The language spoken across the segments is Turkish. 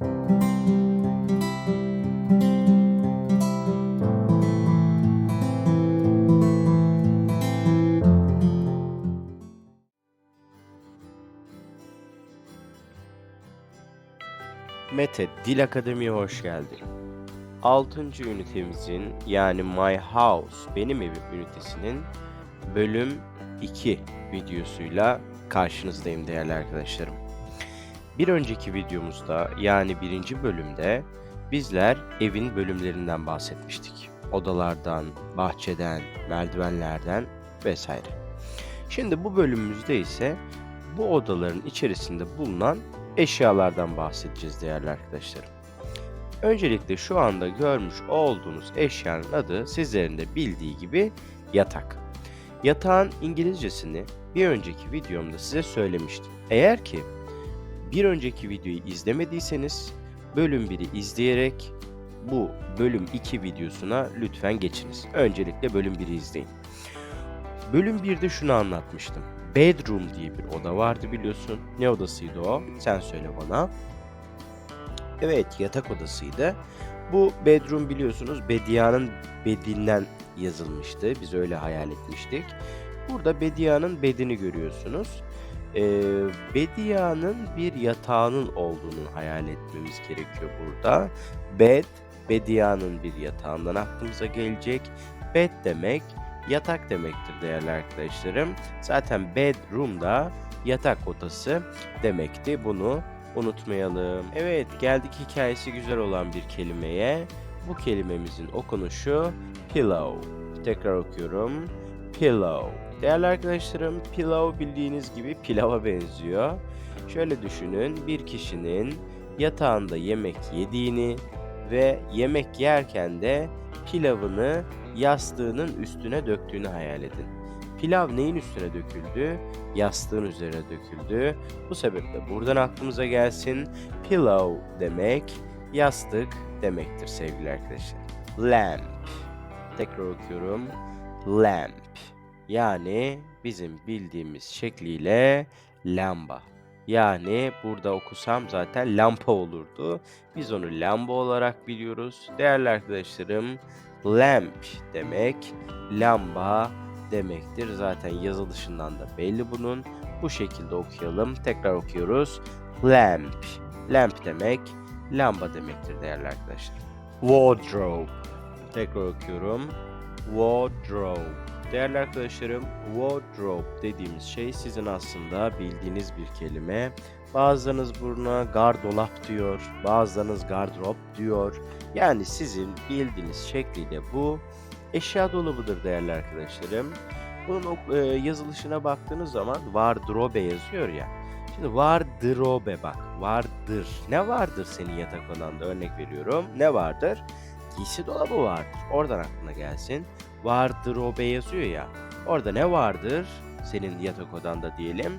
Mete Dil Akademi'ye hoş geldin. 6. ünitemizin yani My House Benim Evim ünitesinin bölüm 2 videosuyla karşınızdayım değerli arkadaşlarım. Bir önceki videomuzda yani birinci bölümde bizler evin bölümlerinden bahsetmiştik. Odalardan, bahçeden, merdivenlerden vesaire. Şimdi bu bölümümüzde ise bu odaların içerisinde bulunan eşyalardan bahsedeceğiz değerli arkadaşlarım. Öncelikle şu anda görmüş olduğunuz eşyanın adı sizlerin de bildiği gibi yatak. Yatağın İngilizcesini bir önceki videomda size söylemiştim. Eğer ki bir önceki videoyu izlemediyseniz bölüm 1'i izleyerek bu bölüm 2 videosuna lütfen geçiniz. Öncelikle bölüm 1'i izleyin. Bölüm 1'de şunu anlatmıştım. Bedroom diye bir oda vardı biliyorsun. Ne odasıydı o? Sen söyle bana. Evet yatak odasıydı. Bu bedroom biliyorsunuz Bedia'nın bedinden yazılmıştı. Biz öyle hayal etmiştik. Burada Bedia'nın bedini görüyorsunuz. Ee, Bedia'nın bir yatağının olduğunu hayal etmemiz gerekiyor burada. Bed, Bedia'nın bir yatağından aklımıza gelecek. Bed demek yatak demektir değerli arkadaşlarım. Zaten bedroom da yatak odası demekti. Bunu unutmayalım. Evet geldik hikayesi güzel olan bir kelimeye. Bu kelimemizin okunuşu pillow. Tekrar okuyorum. Pillow. Değerli arkadaşlarım pillow bildiğiniz gibi pilava benziyor. Şöyle düşünün bir kişinin yatağında yemek yediğini ve yemek yerken de pilavını yastığının üstüne döktüğünü hayal edin. Pilav neyin üstüne döküldü? Yastığın üzerine döküldü. Bu sebeple buradan aklımıza gelsin. Pillow demek yastık demektir sevgili arkadaşlar. Lamp. Tekrar okuyorum. Lamp. Yani bizim bildiğimiz şekliyle lamba. Yani burada okusam zaten lampa olurdu. Biz onu lamba olarak biliyoruz. Değerli arkadaşlarım, lamp demek lamba demektir. Zaten yazılışından da belli bunun. Bu şekilde okuyalım. Tekrar okuyoruz. Lamp. Lamp demek lamba demektir değerli arkadaşlar. Wardrobe. Tekrar okuyorum. Wardrobe. Değerli arkadaşlarım, wardrobe dediğimiz şey sizin aslında bildiğiniz bir kelime. Bazılarınız buna gardolap diyor, bazılarınız gardrop diyor. Yani sizin bildiğiniz şekliyle bu eşya dolabıdır değerli arkadaşlarım. Bunun e, yazılışına baktığınız zaman wardrobe yazıyor ya. Şimdi wardrobe bak, vardır. Ne vardır senin yatak odanda örnek veriyorum. Ne vardır? Giysi dolabı vardır. Oradan aklına gelsin. Wardrobe yazıyor ya. Orada ne vardır? Senin yatak odanda diyelim.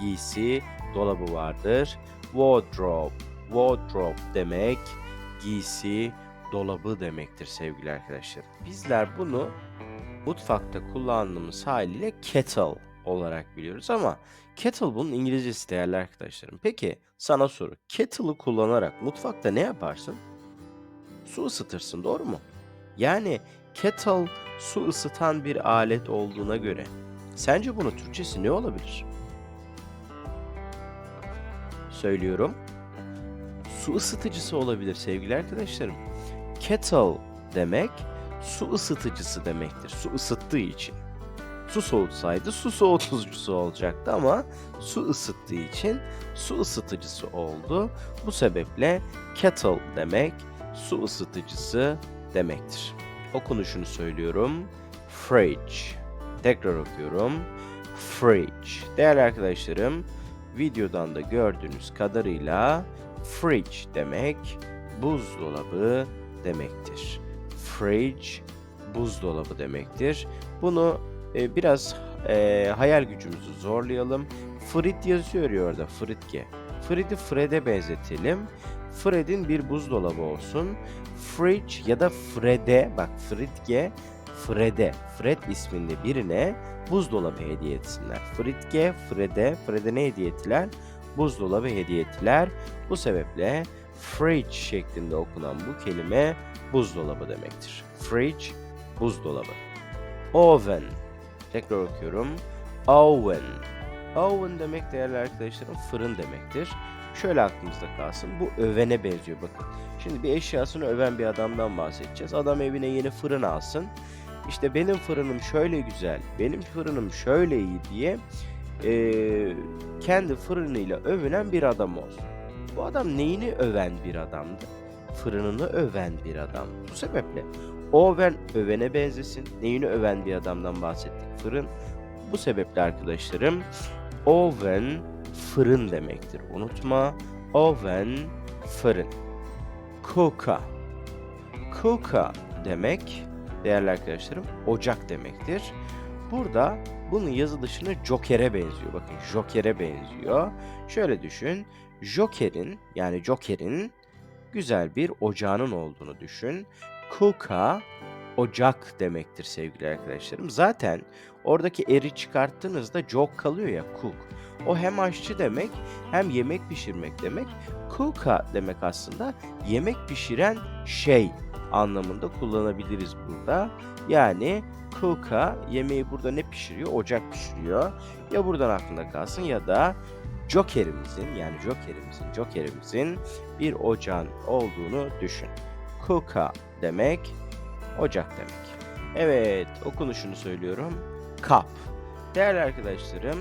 Giysi dolabı vardır. Wardrobe. Wardrobe demek giysi dolabı demektir sevgili arkadaşlar. Bizler bunu mutfakta kullandığımız haliyle kettle olarak biliyoruz ama kettle bunun İngilizcesi değerli arkadaşlarım. Peki sana soru. Kettle'ı kullanarak mutfakta ne yaparsın? Su ısıtırsın doğru mu? Yani kettle su ısıtan bir alet olduğuna göre sence bunun Türkçesi ne olabilir? Söylüyorum. Su ısıtıcısı olabilir sevgili arkadaşlarım. Kettle demek su ısıtıcısı demektir. Su ısıttığı için. Su soğutsaydı su soğutucusu olacaktı ama su ısıttığı için su ısıtıcısı oldu. Bu sebeple kettle demek su ısıtıcısı demektir. Okunuşunu söylüyorum. Fridge. Tekrar okuyorum. Fridge. Değerli arkadaşlarım, videodan da gördüğünüz kadarıyla fridge demek buzdolabı demektir. Fridge buzdolabı demektir. Bunu e, biraz e, hayal gücümüzü zorlayalım. Frid yazıyor ya orada Fridge. Fred'i Fred'e benzetelim. Fred'in bir buzdolabı olsun. Fridge ya da Fred'e bak Fridge Fred'e Fred isminde birine buzdolabı hediye etsinler. Fridge Fred'e Fred'e ne hediye ettiler? Buzdolabı hediye ettiler. Bu sebeple fridge şeklinde okunan bu kelime buzdolabı demektir. Fridge, buzdolabı. Oven, tekrar okuyorum. Oven. Oven demek değerli arkadaşlarım fırın demektir. Şöyle aklımızda kalsın. Bu övene benziyor bakın. Şimdi bir eşyasını öven bir adamdan bahsedeceğiz. Adam evine yeni fırın alsın. İşte benim fırınım şöyle güzel, benim fırınım şöyle iyi diye eee, kendi fırınıyla övünen bir adam olsun. Bu adam neyini öven bir adamdı? Fırınını öven bir adam. Bu sebeple oven övene benzesin. Neyini öven bir adamdan bahsettik. Fırın. Bu sebeple arkadaşlarım oven fırın demektir. Unutma. Oven fırın. Kuka. Kuka demek değerli arkadaşlarım ocak demektir. Burada bunun yazılışını Joker'e benziyor. Bakın Joker'e benziyor. Şöyle düşün. Joker'in yani Joker'in güzel bir ocağının olduğunu düşün. Kuka ocak demektir sevgili arkadaşlarım. Zaten oradaki eri çıkarttığınızda jok kalıyor ya cook. O hem aşçı demek hem yemek pişirmek demek. Kuka demek aslında yemek pişiren şey anlamında kullanabiliriz burada. Yani kuka yemeği burada ne pişiriyor? Ocak pişiriyor. Ya buradan aklında kalsın ya da Joker'imizin yani Joker'imizin Joker'imizin bir ocağın olduğunu düşün. Kuka demek ocak demek. Evet okunuşunu söylüyorum. Kap. Değerli arkadaşlarım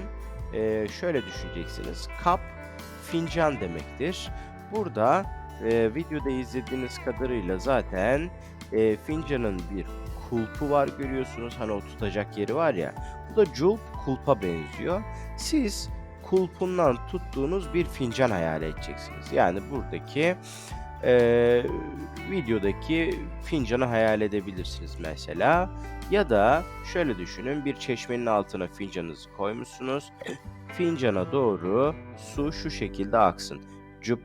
eee, şöyle düşüneceksiniz. Kap fincan demektir. Burada eee, videoda izlediğiniz kadarıyla zaten eee, fincanın bir kulpu var görüyorsunuz. Hani o tutacak yeri var ya. Bu da culp kulpa benziyor. Siz kulpundan tuttuğunuz bir fincan hayal edeceksiniz. Yani buradaki eee, videodaki fincanı hayal edebilirsiniz mesela. Ya da şöyle düşünün bir çeşmenin altına fincanınızı koymuşsunuz. Fincana doğru su şu şekilde aksın. Cup,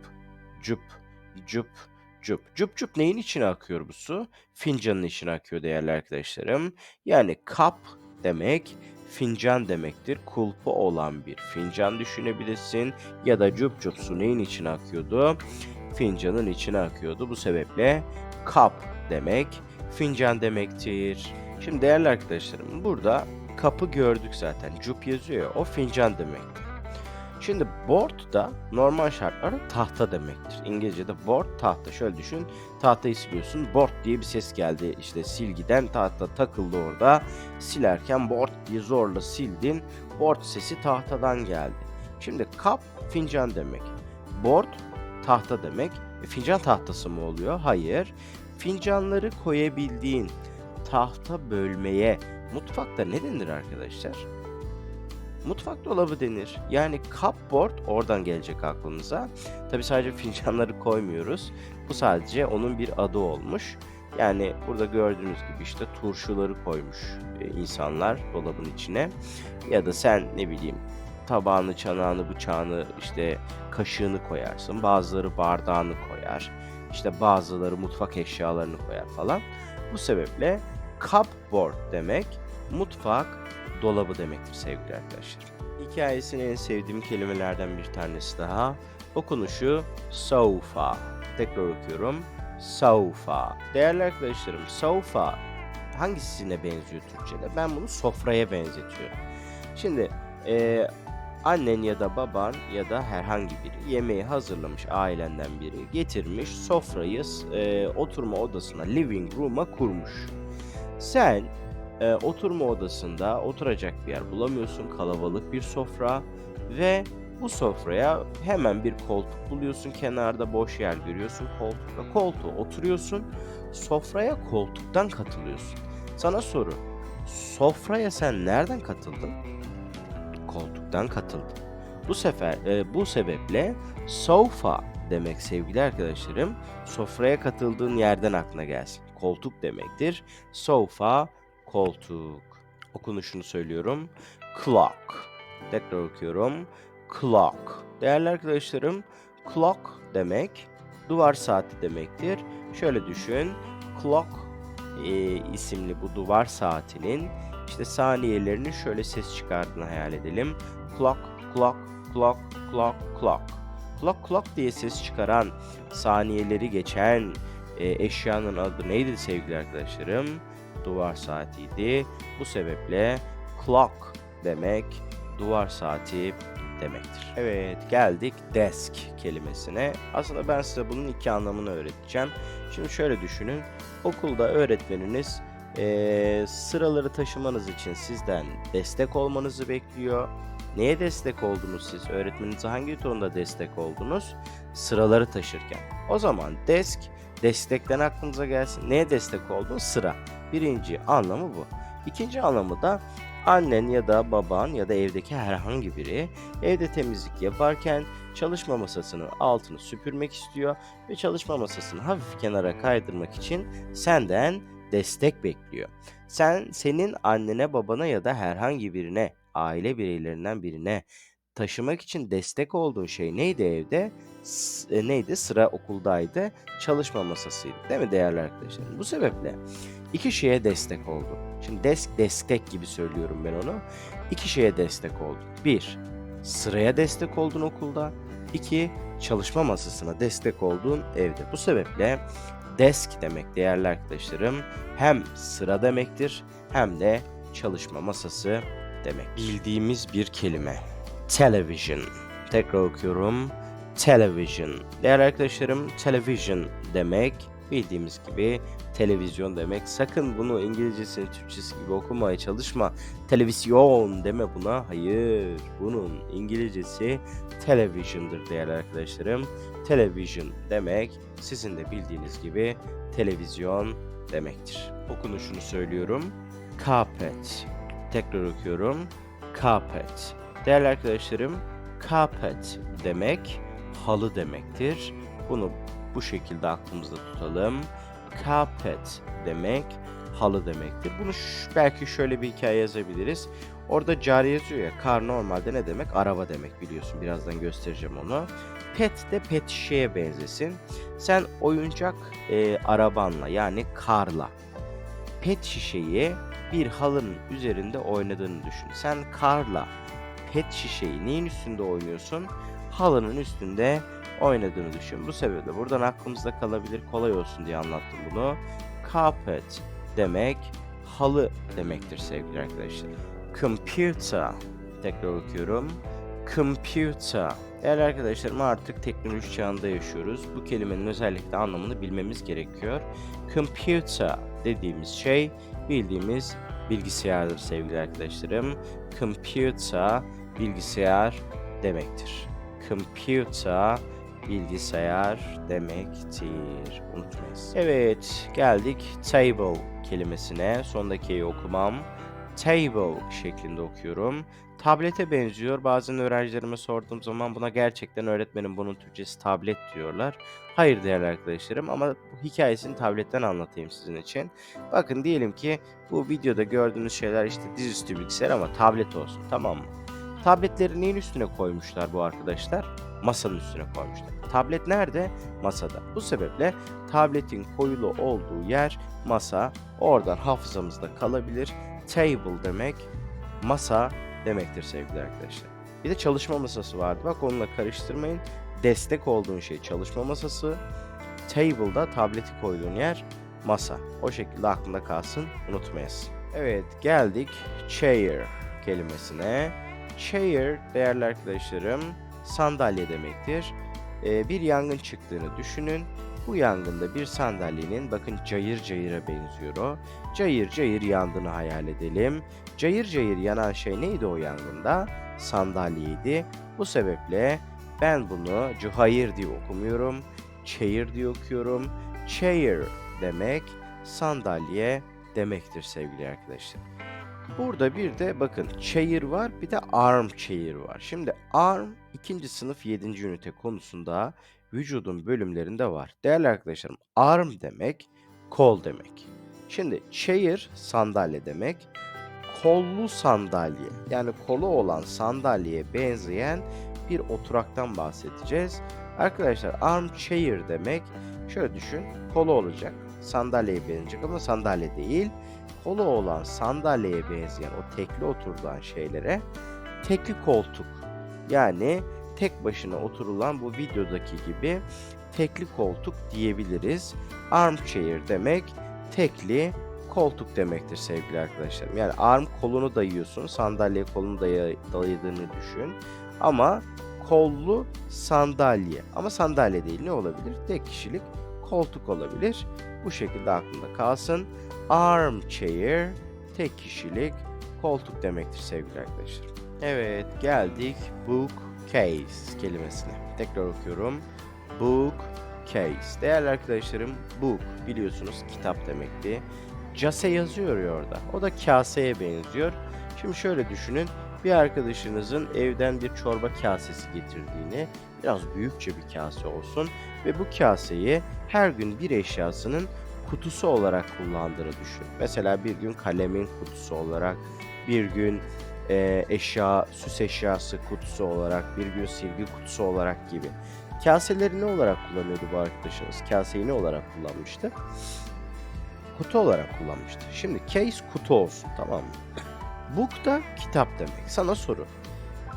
cup, cup, cup. Cup cup neyin içine akıyor bu su? Fincanın içine akıyor değerli arkadaşlarım. Yani kap demek fincan demektir. Kulpu olan bir fincan düşünebilirsin. Ya da cup cup su neyin içine akıyordu? Fincanın içine akıyordu. Bu sebeple kap demek fincan demektir. Şimdi değerli arkadaşlarım burada kapı gördük zaten. Cup yazıyor ya, o fincan demektir. Şimdi board da normal şartlarda tahta demektir. İngilizce'de board tahta. Şöyle düşün. Tahtayı siliyorsun. Board diye bir ses geldi. İşte silgiden tahta takıldı orada. Silerken board diye zorla sildin. Board sesi tahtadan geldi. Şimdi kap fincan demek. Board tahta demek. E, fincan tahtası mı oluyor? Hayır. Fincanları koyabildiğin tahta bölmeye mutfakta ne denir arkadaşlar? Mutfak dolabı denir. Yani cupboard oradan gelecek aklınıza. Tabi sadece fincanları koymuyoruz. Bu sadece onun bir adı olmuş. Yani burada gördüğünüz gibi işte turşuları koymuş e, insanlar dolabın içine. Ya da sen ne bileyim tabağını, çanağını, bıçağını, işte kaşığını koyarsın. Bazıları bardağını koyar. İşte bazıları mutfak eşyalarını koyar falan. Bu sebeple cupboard demek mutfak dolabı demektir sevgili arkadaşlar. Hikayesinin en sevdiğim kelimelerden bir tanesi daha. Okunuşu sofa. Tekrar okuyorum. Sofa. Değerli arkadaşlarım sofa hangisine benziyor Türkçe'de? Ben bunu sofraya benzetiyorum. Şimdi eee, annen ya da baban ya da herhangi biri yemeği hazırlamış ailenden biri getirmiş sofrayı eee, oturma odasına living room'a kurmuş. Sen e, oturma odasında oturacak bir yer bulamıyorsun. Kalabalık bir sofra ve bu sofraya hemen bir koltuk buluyorsun. Kenarda boş yer görüyorsun koltukla. Koltuğa oturuyorsun. Sofraya koltuktan katılıyorsun. Sana soru. Sofraya sen nereden katıldın? Koltuktan katıldın. Bu sefer e, bu sebeple sofa demek sevgili arkadaşlarım sofraya katıldığın yerden aklına gelsin. Koltuk demektir. Sofa koltuk. Okunuşunu söylüyorum. Clock. Tekrar okuyorum. Clock. Değerli arkadaşlarım, clock demek duvar saati demektir. Şöyle düşün. Clock e, isimli bu duvar saatinin işte saniyelerini şöyle ses çıkardığını hayal edelim. Clock, clock, clock, clock, clock. Clock clock diye ses çıkaran saniyeleri geçen e, eşyanın adı neydi sevgili arkadaşlarım? Duvar saatiydi. Bu sebeple clock demek duvar saati demektir. Evet geldik desk kelimesine. Aslında ben size bunun iki anlamını öğreteceğim. Şimdi şöyle düşünün. Okulda öğretmeniniz eee, sıraları taşımanız için sizden destek olmanızı bekliyor. Neye destek oldunuz siz? Öğretmeninize hangi tonda destek oldunuz? Sıraları taşırken. O zaman desk, destekten aklınıza gelsin. Neye destek oldun? Sıra. Birinci anlamı bu. İkinci anlamı da annen ya da baban ya da evdeki herhangi biri evde temizlik yaparken çalışma masasının altını süpürmek istiyor ve çalışma masasını hafif kenara kaydırmak için senden destek bekliyor. Sen senin annene, babana ya da herhangi birine, aile bireylerinden birine taşımak için destek olduğun şey neydi evde? S- e, neydi? Sıra okuldaydı. Çalışma masasıydı. Değil mi değerli arkadaşlarım? Bu sebeple iki şeye destek oldu. Şimdi desk destek gibi söylüyorum ben onu. İki şeye destek oldu. Bir, sıraya destek oldun okulda. İki, çalışma masasına destek oldun evde. Bu sebeple desk demek değerli arkadaşlarım hem sıra demektir hem de çalışma masası demek. Bildiğimiz bir kelime. Television. Tekrar okuyorum. Television. Değerli arkadaşlarım television demek bildiğimiz gibi televizyon demek. Sakın bunu İngilizcesini Türkçesi gibi okumaya çalışma. Televizyon deme buna. Hayır. Bunun İngilizcesi television'dır değerli arkadaşlarım. Television demek sizin de bildiğiniz gibi televizyon demektir. Okunuşunu söylüyorum. Carpet. Tekrar okuyorum. Carpet. Değerli arkadaşlarım, carpet demek halı demektir. Bunu bu şekilde aklımızda tutalım. Carpet demek halı demektir. Bunu belki şöyle bir hikaye yazabiliriz. Orada cari yazıyor ya. Car normalde ne demek? Araba demek biliyorsun. Birazdan göstereceğim onu. Pet de pet şişeye benzesin. Sen oyuncak e, arabanla yani karla pet şişeyi bir halının üzerinde oynadığını düşün. Sen karla pet şişeyi neyin üstünde oynuyorsun? Halının üstünde oynadığını düşün. Bu sebeple buradan aklımızda kalabilir. Kolay olsun diye anlattım bunu. Carpet demek halı demektir sevgili arkadaşlar. Computer tekrar okuyorum. Computer. Değerli arkadaşlarım artık teknoloji çağında yaşıyoruz. Bu kelimenin özellikle anlamını bilmemiz gerekiyor. Computer dediğimiz şey bildiğimiz bilgisayardır sevgili arkadaşlarım. Computer bilgisayar demektir. Computer bilgisayar demektir. Unutmayız. Evet geldik table kelimesine. Sondaki okumam. Table şeklinde okuyorum. Tablete benziyor. Bazen öğrencilerime sorduğum zaman buna gerçekten öğretmenim bunun Türkçesi tablet diyorlar. Hayır değerli arkadaşlarım ama hikayesini tabletten anlatayım sizin için. Bakın diyelim ki bu videoda gördüğünüz şeyler işte dizüstü bilgisayar ama tablet olsun tamam mı? Tabletleri neyin üstüne koymuşlar bu arkadaşlar? Masanın üstüne koymuşlar. Tablet nerede? Masada. Bu sebeple tabletin koyulu olduğu yer masa. Oradan hafızamızda kalabilir. Table demek masa demektir sevgili arkadaşlar. Bir de çalışma masası vardı. Bak onunla karıştırmayın. Destek olduğun şey çalışma masası. Table'da tableti koyduğun yer masa. O şekilde aklında kalsın. Unutmayasın. Evet geldik chair kelimesine. Chair değerli arkadaşlarım sandalye demektir. Ee, bir yangın çıktığını düşünün. Bu yangında bir sandalyenin bakın cayır cayıra benziyor o. Cayır cayır yandığını hayal edelim. Cayır cayır yanan şey neydi o yangında? Sandalyeydi. Bu sebeple ben bunu cahayır diye okumuyorum. Chair diye okuyorum. Chair demek sandalye demektir sevgili arkadaşlar. Burada bir de bakın chair var bir de arm chair var. Şimdi arm ikinci sınıf 7. ünite konusunda vücudun bölümlerinde var. Değerli arkadaşlarım arm demek kol demek. Şimdi chair sandalye demek. Kollu sandalye yani kolu olan sandalyeye benzeyen bir oturaktan bahsedeceğiz. Arkadaşlar armchair demek şöyle düşün kolu olacak sandalyeye benzeyecek ama sandalye değil. Kolu olan sandalyeye benzeyen o tekli oturulan şeylere tekli koltuk yani tek başına oturulan bu videodaki gibi tekli koltuk diyebiliriz. Armchair demek tekli koltuk demektir sevgili arkadaşlarım. Yani arm kolunu dayıyorsun, sandalye kolunu daya, dayadığını düşün. Ama kollu sandalye. Ama sandalye değil ne olabilir? Tek kişilik koltuk olabilir. Bu şekilde aklında kalsın. Armchair tek kişilik koltuk demektir sevgili arkadaşlar. Evet geldik bookcase kelimesine. Tekrar okuyorum. Bookcase. Değerli arkadaşlarım book biliyorsunuz kitap demekti. Case yazıyor ya orada. O da kaseye benziyor. Şimdi şöyle düşünün. Bir arkadaşınızın evden bir çorba kasesi getirdiğini, biraz büyükçe bir kase olsun ve bu kaseyi her gün bir eşyasının kutusu olarak kullandığını düşün. Mesela bir gün kalemin kutusu olarak, bir gün e, eşya, süs eşyası kutusu olarak, bir gün silgi kutusu olarak gibi. Kaseleri ne olarak kullanıyordu bu arkadaşınız? Kaseyi ne olarak kullanmıştı? Kutu olarak kullanmıştı. Şimdi case kutu olsun tamam mı? Book da kitap demek. Sana soru.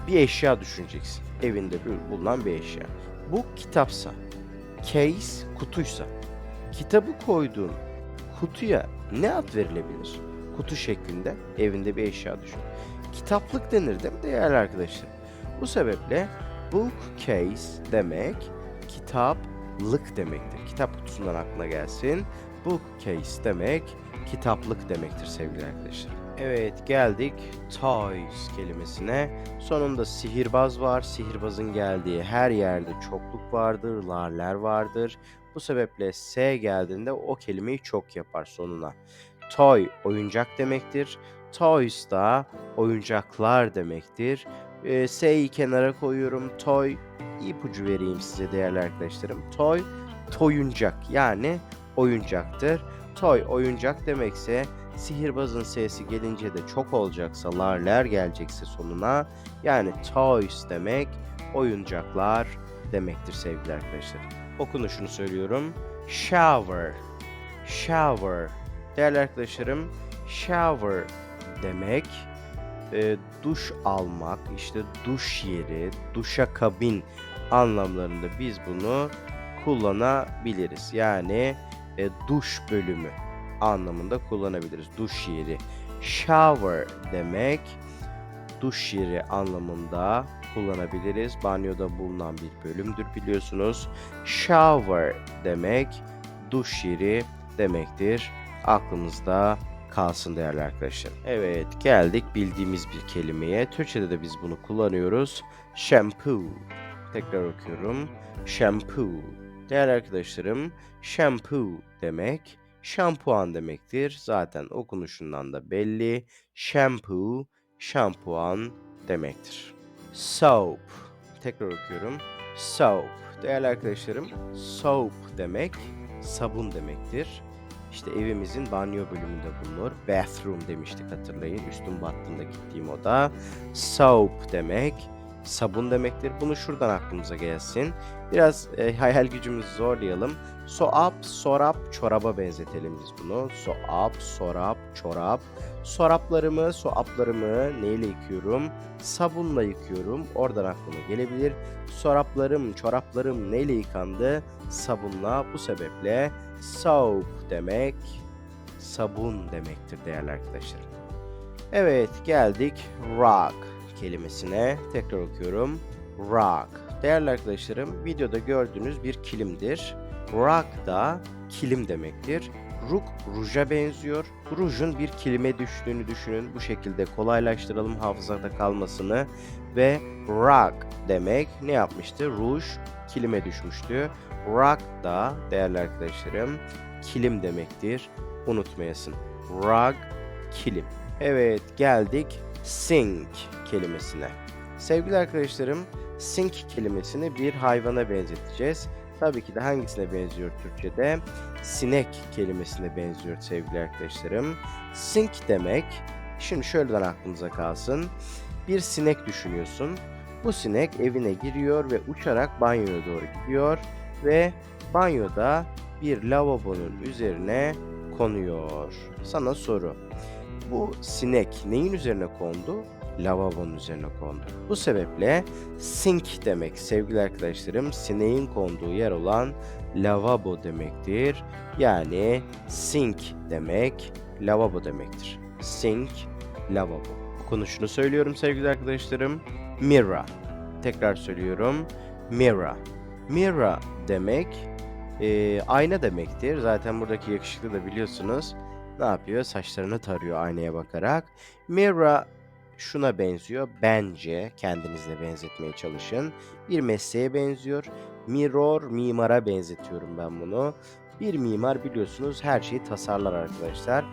Bir eşya düşüneceksin. Evinde bulunan bir eşya. Bu kitapsa, case kutuysa, kitabı koyduğun kutuya ne ad verilebilir? Kutu şeklinde evinde bir eşya düşün. Kitaplık denir değil mi değerli arkadaşlar? Bu sebeple bookcase demek kitaplık demektir. Kitap kutusundan aklına gelsin. Bookcase demek kitaplık demektir sevgili arkadaşlar. Evet geldik toys kelimesine. Sonunda sihirbaz var. Sihirbazın geldiği her yerde çokluk vardır, larler vardır. Bu sebeple S geldiğinde o kelimeyi çok yapar sonuna. Toy oyuncak demektir. Toys da oyuncaklar demektir. Ee, S'yi kenara koyuyorum. Toy ipucu vereyim size değerli arkadaşlarım. Toy toyuncak yani oyuncaktır. Toy oyuncak demekse sihirbazın sesi gelince de çok olacaksa larler gelecekse sonuna yani toys demek oyuncaklar demektir sevgili arkadaşlar. Okunuşunu söylüyorum. Shower. Shower. Değerli arkadaşlarım shower demek e, duş almak, işte duş yeri, duşa kabin anlamlarında biz bunu kullanabiliriz. Yani e, duş bölümü anlamında kullanabiliriz. Duş yeri. Shower demek duş yeri anlamında kullanabiliriz. Banyoda bulunan bir bölümdür biliyorsunuz. Shower demek duş yeri demektir. Aklımızda kalsın değerli arkadaşlar. Evet geldik bildiğimiz bir kelimeye. Türkçe'de de biz bunu kullanıyoruz. Shampoo. Tekrar okuyorum. Shampoo. Değerli arkadaşlarım, shampoo demek şampuan demektir. Zaten okunuşundan da belli. Shampoo, şampuan demektir. Soap. Tekrar okuyorum. Soap. Değerli arkadaşlarım, soap demek sabun demektir. İşte evimizin banyo bölümünde bulunur. Bathroom demiştik hatırlayın. Üstüm battığında gittiğim oda. Soap demek sabun demektir. Bunu şuradan aklımıza gelsin. Biraz e, hayal gücümüzü zorlayalım. Soap, sorap, çoraba benzetelim biz bunu. Soap, sorap, çorap. Soraplarımı, soaplarımı neyle yıkıyorum? Sabunla yıkıyorum. Oradan aklıma gelebilir. Soraplarım, çoraplarım neyle yıkandı? Sabunla. Bu sebeple soap demek sabun demektir değerli arkadaşlar. Evet geldik rock kelimesine. Tekrar okuyorum. Rock. Değerli arkadaşlarım videoda gördüğünüz bir kilimdir. Rock da kilim demektir. Ruk ruja benziyor. Rujun bir kilime düştüğünü düşünün. Bu şekilde kolaylaştıralım hafızada kalmasını. Ve rock demek ne yapmıştı? Ruj kilime düşmüştü. Rock da değerli arkadaşlarım kilim demektir. Unutmayasın. Rug kilim. Evet geldik sink kelimesine. Sevgili arkadaşlarım sink kelimesini bir hayvana benzeteceğiz. Tabii ki de hangisine benziyor Türkçe'de? Sinek kelimesine benziyor sevgili arkadaşlarım. Sink demek, şimdi şöyleden aklınıza kalsın. Bir sinek düşünüyorsun. Bu sinek evine giriyor ve uçarak banyoya doğru gidiyor ve banyoda bir lavabonun üzerine konuyor. Sana soru. Bu sinek neyin üzerine kondu? Lavabonun üzerine kondu. Bu sebeple sink demek sevgili arkadaşlarım sineğin konduğu yer olan lavabo demektir. Yani sink demek lavabo demektir. Sink, lavabo. Okunuşunu söylüyorum sevgili arkadaşlarım. Mirror. Tekrar söylüyorum. Mirror. Mirror demek e, ayna demektir. Zaten buradaki yakışıklı da biliyorsunuz. Ne yapıyor? Saçlarını tarıyor aynaya bakarak. Mirror şuna benziyor. Bence kendinizle benzetmeye çalışın. Bir mesleğe benziyor. Mirror mimara benzetiyorum ben bunu. Bir mimar biliyorsunuz her şeyi tasarlar arkadaşlar.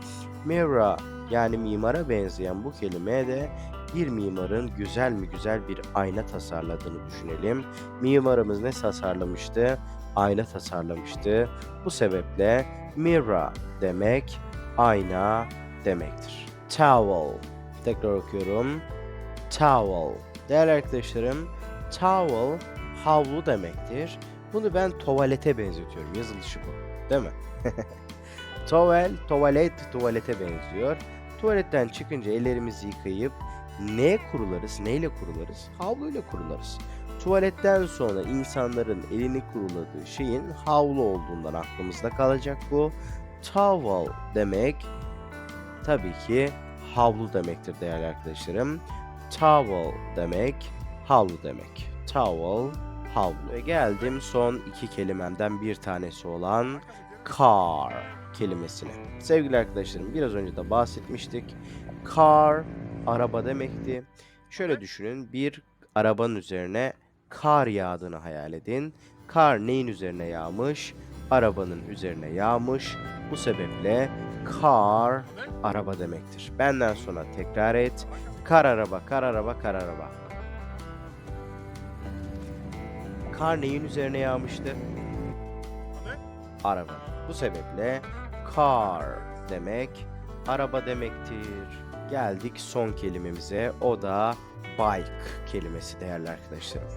Mirror yani mimara benzeyen bu kelime de bir mimarın güzel mi güzel bir ayna tasarladığını düşünelim. Mimarımız ne tasarlamıştı? Ayna tasarlamıştı. Bu sebeple mirror demek ayna demektir. Towel. Tekrar okuyorum. Towel. Değerli arkadaşlarım, towel havlu demektir. Bunu ben tuvalete benzetiyorum. Yazılışı bu. Değil mi? Towel, tuvalet, tuvalete benziyor. Tuvaletten çıkınca ellerimizi yıkayıp ne kurularız? Neyle kurularız? Havluyla kurularız. Tuvaletten sonra insanların elini kuruladığı şeyin havlu olduğundan aklımızda kalacak bu. Towel demek tabii ki havlu demektir değerli arkadaşlarım. Towel demek havlu demek. Towel havlu. Ve geldim son iki kelimemden bir tanesi olan car kelimesine. Sevgili arkadaşlarım biraz önce de bahsetmiştik. Car araba demekti. Şöyle düşünün bir arabanın üzerine kar yağdığını hayal edin. Kar neyin üzerine yağmış? Arabanın üzerine yağmış. Bu sebeple car araba demektir. Benden sonra tekrar et. Kar araba, kar araba, kar araba. Kar neyin üzerine yağmıştı? Araba. Bu sebeple car demek araba demektir. Geldik son kelimemize. O da bike kelimesi değerli arkadaşlarım.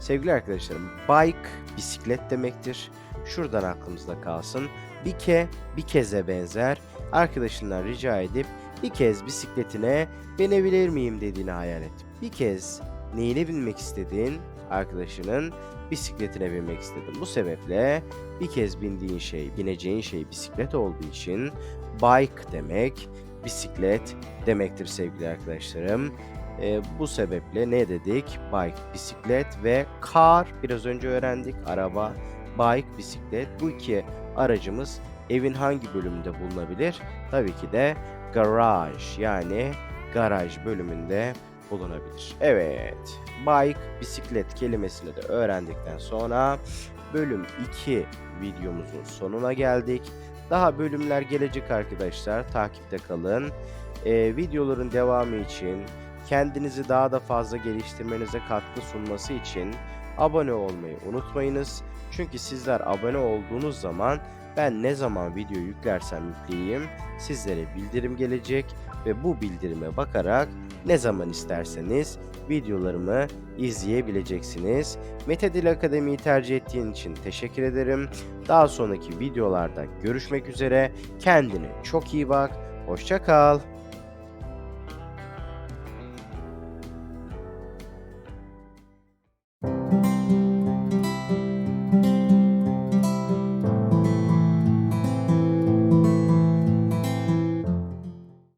Sevgili arkadaşlarım, bike bisiklet demektir. Şuradan aklımızda kalsın. Bir ke bir keze benzer. Arkadaşından rica edip bir kez bisikletine binebilir miyim dediğini hayal et. Bir kez neyine binmek istediğin arkadaşının bisikletine binmek istedim. Bu sebeple bir kez bindiğin şey, bineceğin şey bisiklet olduğu için bike demek bisiklet demektir sevgili arkadaşlarım. Ee, bu sebeple ne dedik? Bike, bisiklet ve car biraz önce öğrendik. Araba, bike, bisiklet. Bu iki aracımız evin hangi bölümünde bulunabilir? Tabii ki de garage yani garaj bölümünde bulunabilir. Evet, bike, bisiklet kelimesini de öğrendikten sonra bölüm 2 videomuzun sonuna geldik. Daha bölümler gelecek arkadaşlar. Takipte kalın. Ee, videoların devamı için kendinizi daha da fazla geliştirmenize katkı sunması için abone olmayı unutmayınız. Çünkü sizler abone olduğunuz zaman ben ne zaman video yüklersem yükleyeyim sizlere bildirim gelecek ve bu bildirime bakarak ne zaman isterseniz videolarımı izleyebileceksiniz. Metadil Akademi'yi tercih ettiğin için teşekkür ederim. Daha sonraki videolarda görüşmek üzere. Kendine çok iyi bak. Hoşça kal.